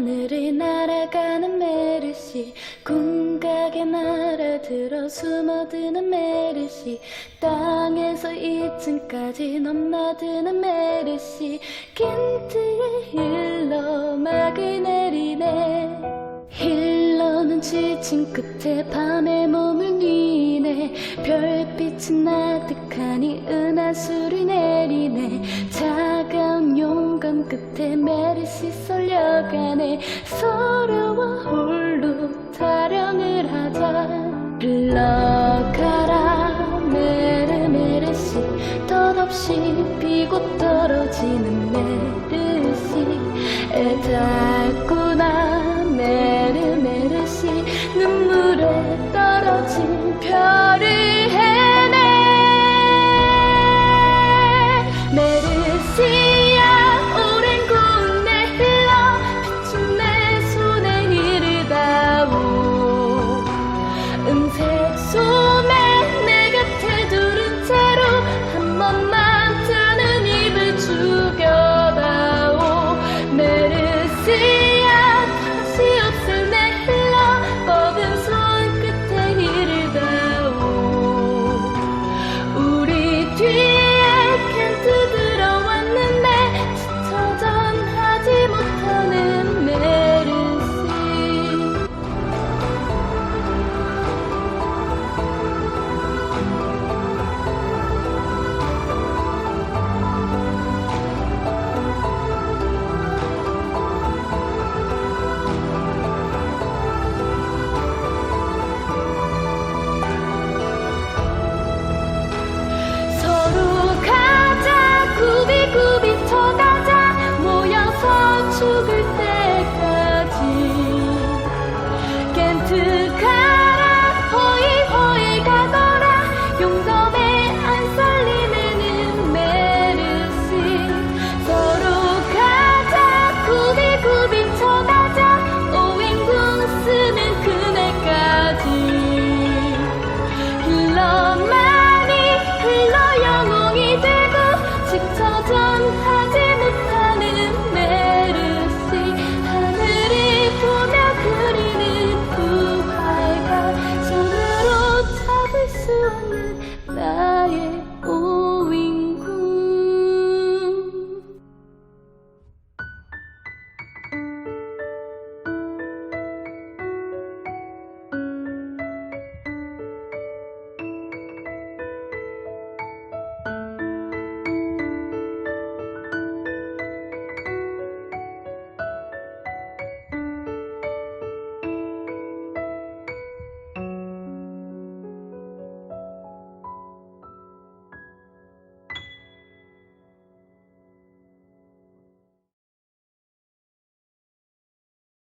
하늘을 날아가는 메르시 궁각에 날아들어 숨어드는 메르시 땅에서 2층까지 넘나드는 메르시 긴트의 힐러 막을 내리네. 힐러는 지친 끝에 밤에 몸을 뉘네. 별빛은 나득하니 은하수를 내리네. 차가운 용감 끝에 메르시 설 막아내 서려와 홀로 타령을 하자. 흘러가라 메르메르시. 덧없이 비고 떨어지는 메르시. 애달구나 메르메르시. 눈물에 떨어진 별을